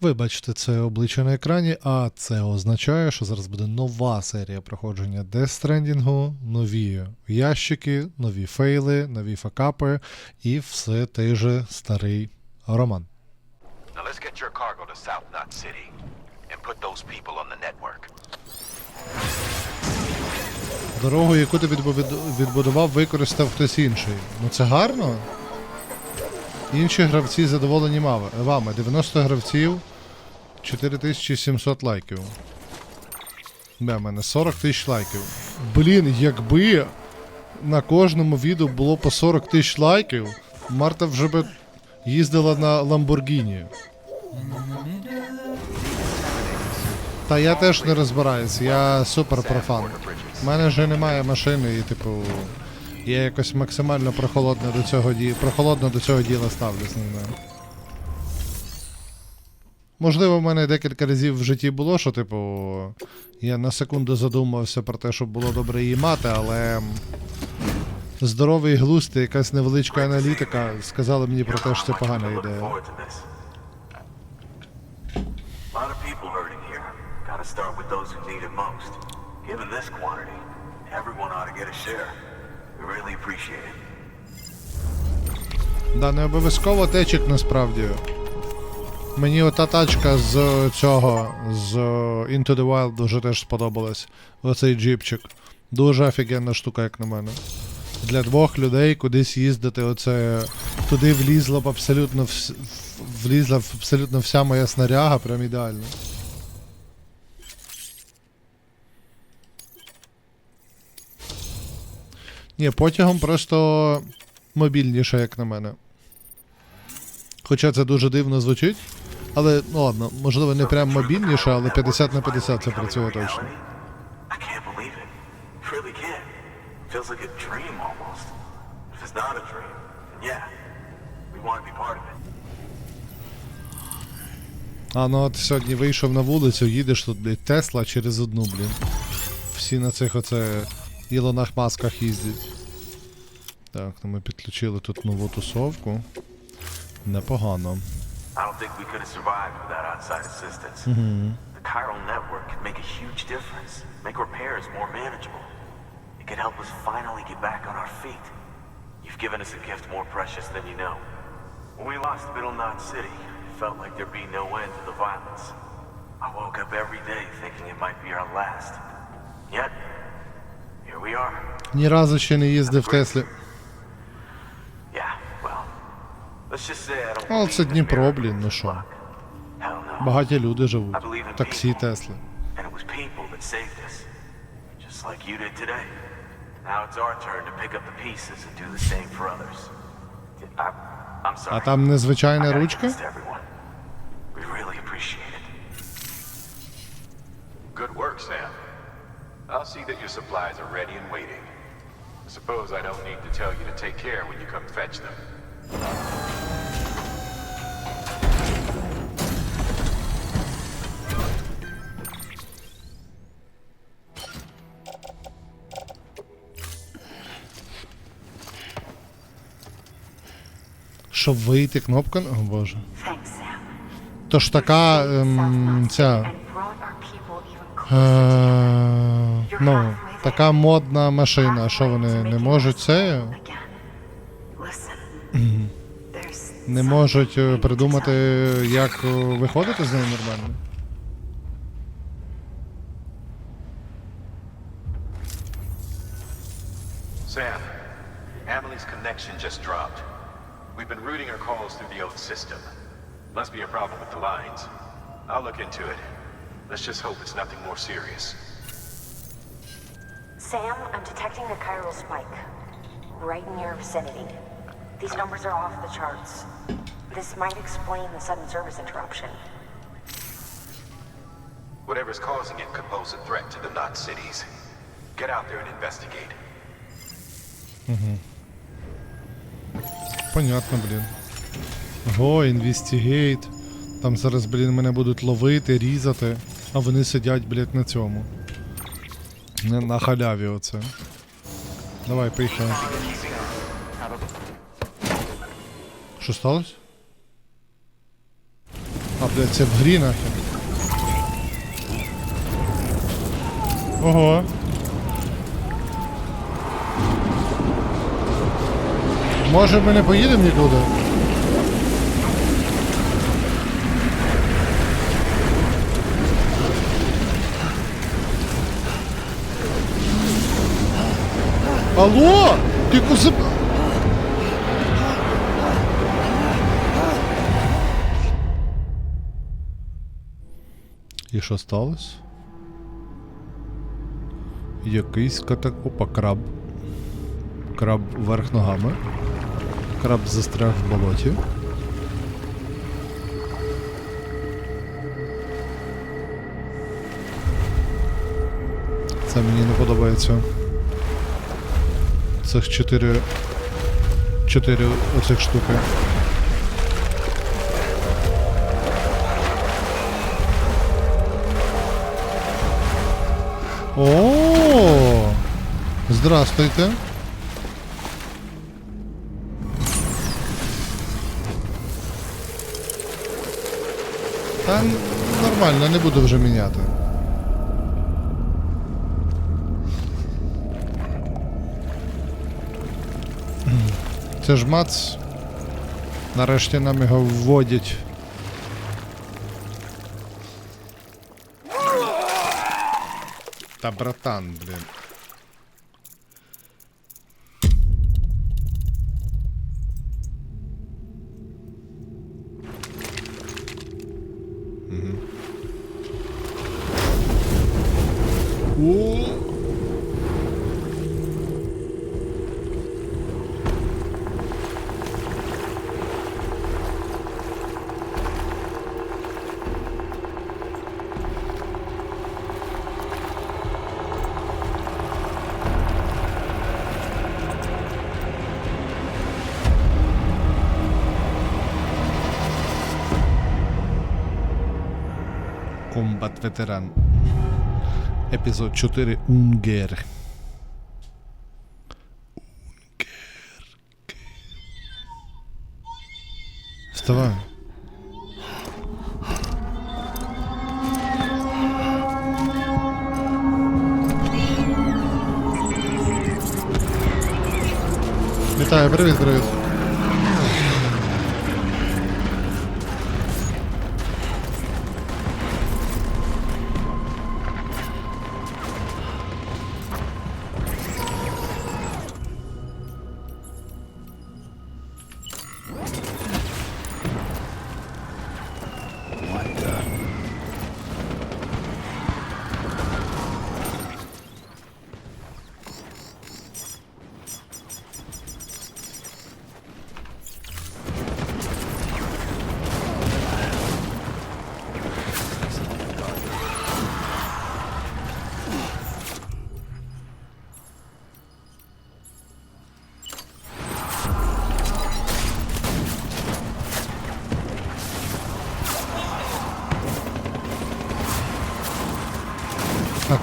Ви бачите це обличчя на екрані, а це означає, що зараз буде нова серія проходження Death Stranding, нові ящики, нові фейли, нові факапи і все той же старий роман. Now let's get your cargo to South Knot City and put those people on the network. Дорогу, яку ти відбу- відбудував, використав хтось інший. Ну це гарно. Інші гравці задоволені вами. 90 гравців, 4700 лайків. Бе, в мене 40 тисяч лайків. Блін, якби на кожному відео було по 40 тисяч лайків, Марта вже би їздила на Ламборгіні. Та я теж не розбираюсь, я супер профан. У мене вже немає машини і, типу, я якось максимально прохолодно до цього ді... прохолодно до цього діла ставлюсь, не знаю. Можливо, в мене декілька разів в житті було, що, типу, я на секунду задумався про те, щоб було добре її мати, але. Здоровий глузд і якась невеличка аналітика сказали мені про те, що це погана ідея. Gotta start with those who need it most. Given this quantity, everyone ought to get a share. Да, не обов'язково течик насправді. Мені ота тачка з цього, з Into the Wild дуже теж сподобалась. Оцей джіпчик. Дуже офігенна штука, як на мене. Для двох людей кудись їздити, оце. Туди влізла б абсолютно вс... влізла б абсолютно вся моя снаряга, прям ідеально. Ні, потягом просто мобільніше, як на мене. Хоча це дуже дивно звучить. Але, ну ладно, можливо, не прям мобільніше, але 50 на 50 це працює точно. А ну от сьогодні вийшов на вулицю, їдеш тут, блядь, Тесла через одну, блін. Всі на цих оце Ілонах масках їздять. Так, ну ми підключили тут нову тусовку. Непогано. I don't think we could have survived without outside assistance. The chiral network could make a huge difference, make repairs more manageable. It could help us finally get back on our feet. You've given us a gift more precious than you know. When we lost Middle Knot City, it felt like there'd be no end to the violence. I woke up every day thinking it might be our last. Yet, here we are. Ні разу ще не їздив в Теслі. Але це Дніпро, блін, ну що. Багаті люди живуть. Таксі. Тесли. And it was people see that your supplies are ready and waiting. I suppose I don't need to tell you to take care when you come fetch them. Щоб вийти кнопка. О боже. Thanks, Sam. Тож така. Ем, ця. And brought our people even closer. Е, ну, така модна машина. А що вони не можуть це? Не можуть е, придумати, як е, виходити з нею нормально. Sam, Amelie's connection just dropped. We've been routing her calls through the oath system. Must be a problem with the lines. I'll look into it. Let's just hope it's nothing more serious. Sam, I'm detecting a chiral spike right in your vicinity. These numbers are off the charts. This might explain the sudden service interruption. Whatever's causing it could pose a threat to the Knot cities. Get out there and investigate. Угу. Понятно, блін. Го, інвестігейт. Там зараз, блін, мене будуть ловити, різати, а вони сидять, блядь, на цьому. На, халяві оце. Давай, поїхали. Що сталося? А, блядь, це в грі нахер. Ого. Може ми не поїдемо нікуди? Алло! Ти кузи... І що сталося? Якийсь катак... Опа, краб. Краб вверх ногами. Краб застряг в болоті. Це мені не подобається. Цих чотири. Чотири оцих штуки. О, Здравствуйте. Та нормально, не буду вже міняти. Це ж мац. Нарешті нам його вводять. Та братан, блін. Комбат ветеран. Епізод 4 Унгер. Унгер. Вставай. Вітаю, привіт, привіт.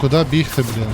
Куди бігти, блін?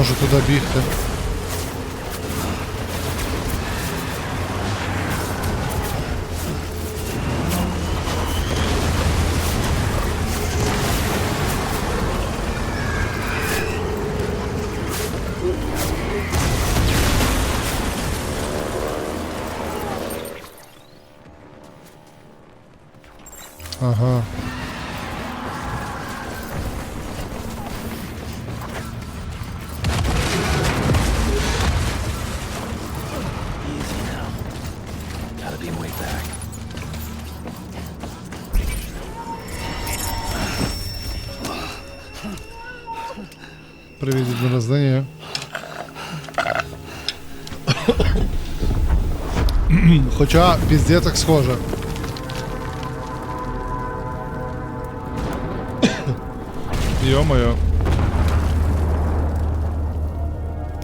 Можу туди бігти. Від. Хоча піздець як схоже. Йо-моє.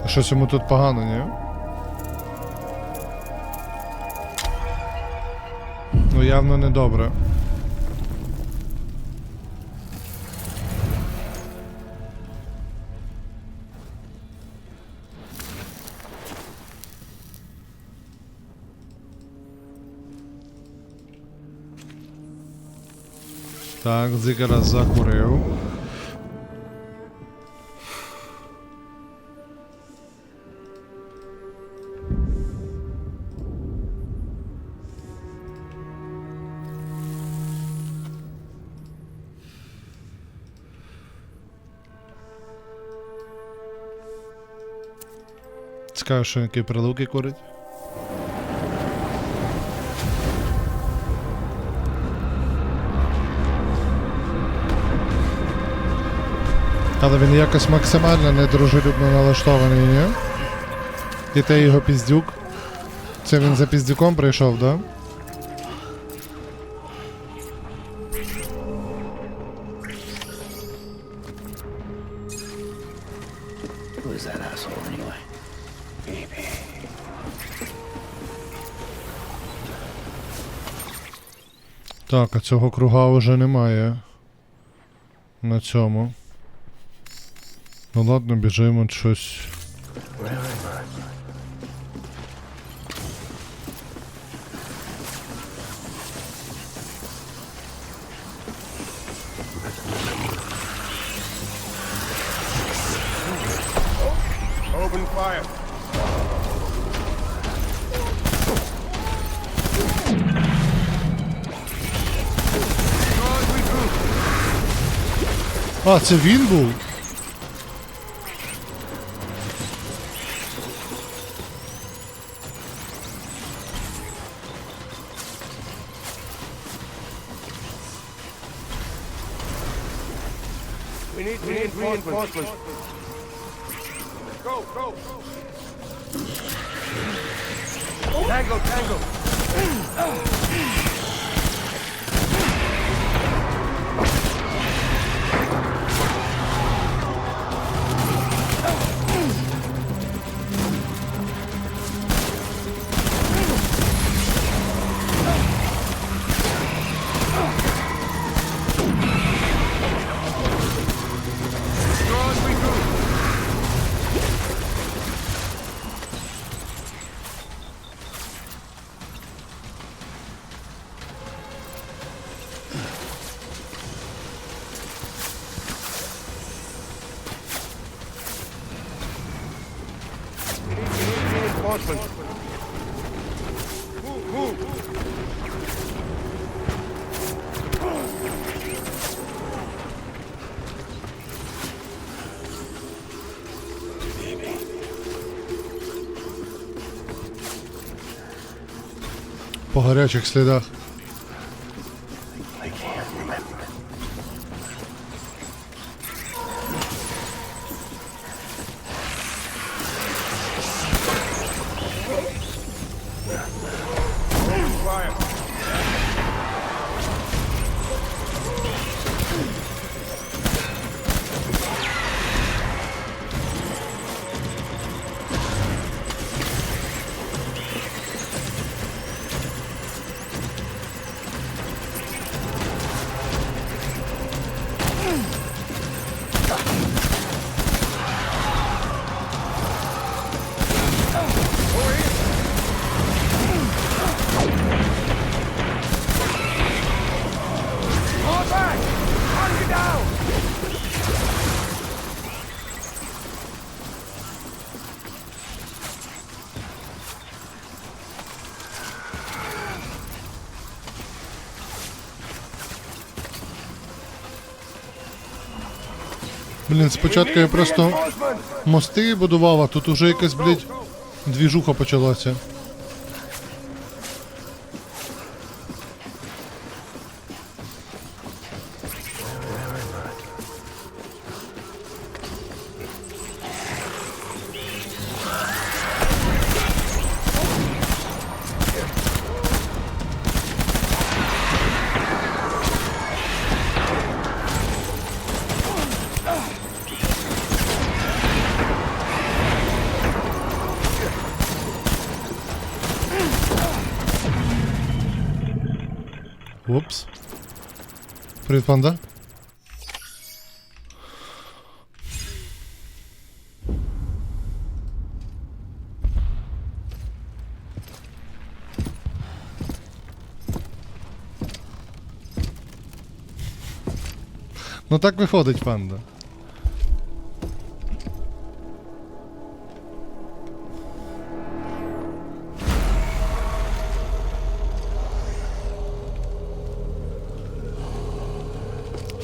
Щось йому тут погано, ні? Ну явно не добре. Так, дзигара закурив. Цікаво, що які прилуки курить. Але він якось максимально недружелюбно налаштований, ні? І те його піздюк. Це він за піздюком прийшов, да? Так, а цього круга вже немає. На цьому. Ну ладно, біжимо щось. Open fire. А, це він був? closely. По гарячих слідах. Блін, спочатку я просто мости будував, а тут уже якась, блядь, двіжуха почалася. Привіт, панда. Ну так виходить, панда.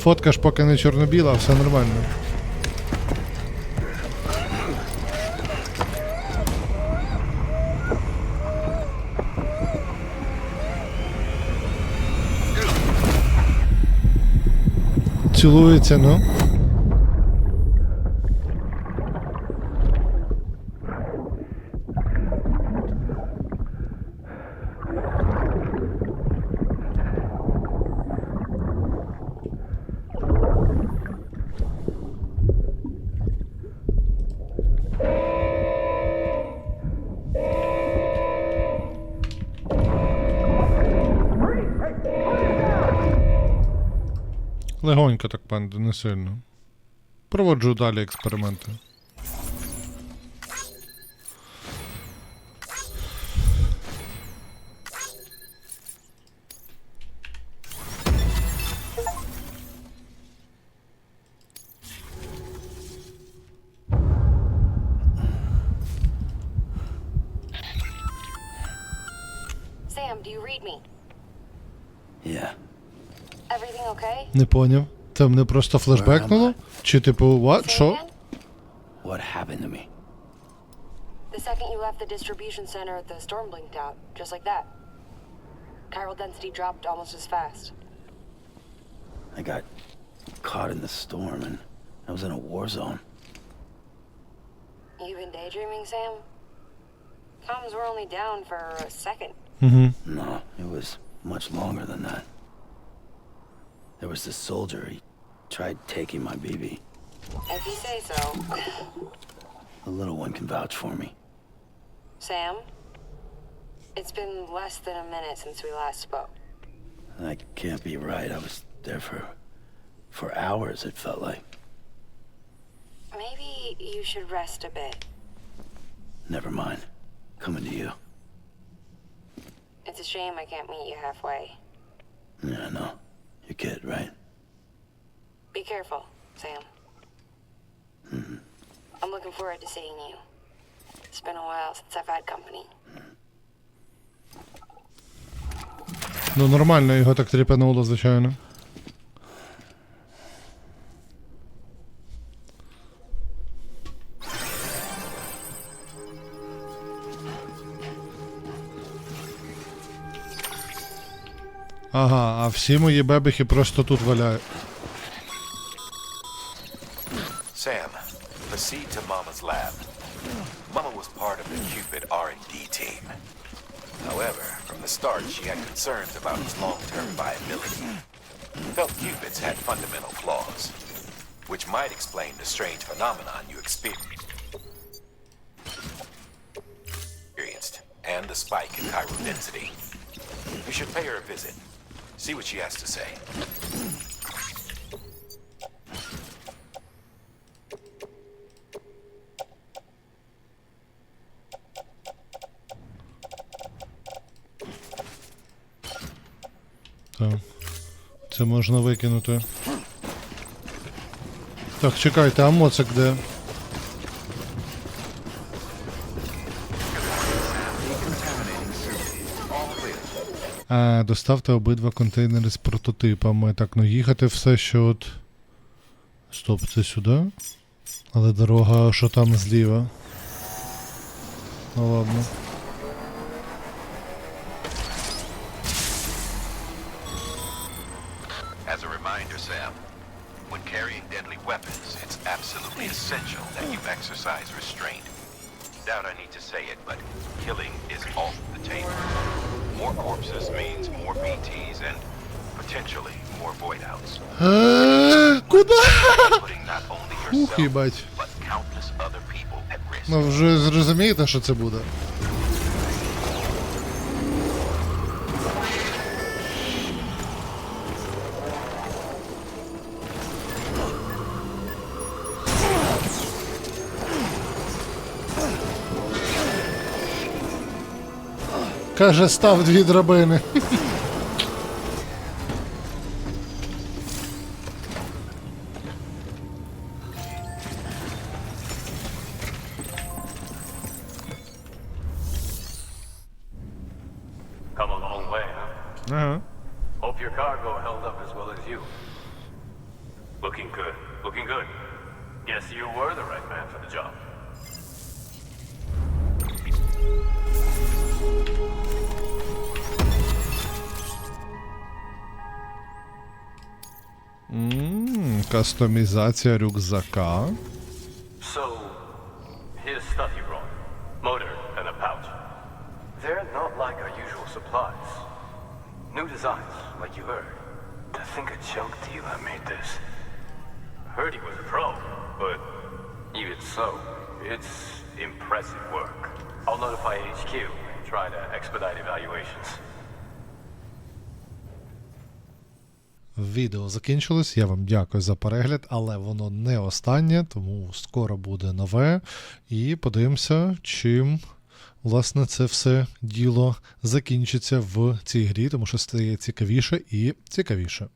Фотка ж поки не чорно-біла, все нормально. Цілується, ну. Легонько так, панда, не сильно. Проводжу далі експерименти. Sam, do you read me? Yeah. Everything okay? Не поняв. Це мене просто флешбекнуло? Чи типу, what? Say Що? again? What happened to me? The second you left the distribution center, the storm blinked out, just like that. Chiral density dropped almost as fast. I got caught in the storm and I was in a war zone. You been daydreaming, Sam? Comms were only down for a second. Угу. No, it was much longer than that. There was this soldier. He tried taking my BB. If you say so. The little one can vouch for me. Sam? It's been less than a minute since we last spoke. That can't be right. I was there for for hours. It felt like. Maybe you should rest a bit. Never mind. Coming to you. It's a shame I can't meet you halfway. Yeah, I know. Your kid, right? Be careful, Sam. Mm -hmm. I'm looking forward to seeing you. It's been a while since I've had company. Ну нормально його так тріпануло, звичайно. Ага, а всі мої бебехи просто тут валяють. Sam, proceed to Mama's lab. Mama was part of the Cupid R&D team. However, from the start, she had concerns about its long-term viability. Felt Cupids had fundamental flaws, which might explain the strange phenomenon you experienced, and the spike in chiral density. You should pay her a visit. See what she has to say. Так. Це можна викинути. Так, чекайте, а моцик де? А, доставте обидва контейнери з прототипами. Так, ну їхати все, що от. Стоп, це сюди. Але дорога, що там зліва. Ну ладно. As a reminder, Sam, when carrying deadly weapons, it's absolutely essential that you exercise restraint. Doubt I need to say it, but killing is off the table. More corpses means more BTs and potentially more void outs. Куда? Ух, їбать. Ну вже розумієте, що це буде? Каже, став дві драбини. Кастомізація рюкзака. So, here's stuff you brought. Motor and a pouch. They're not like our usual supplies. New designs, like you heard. To think a junk dealer made this. Heard he was a pro, but even so, it's impressive work. I'll notify HQ and try to expedite evaluations. Відео закінчилось. Я вам дякую за перегляд, але воно не останнє, тому скоро буде нове. І подивимося, чим власне це все діло закінчиться в цій грі, тому що стає цікавіше і цікавіше.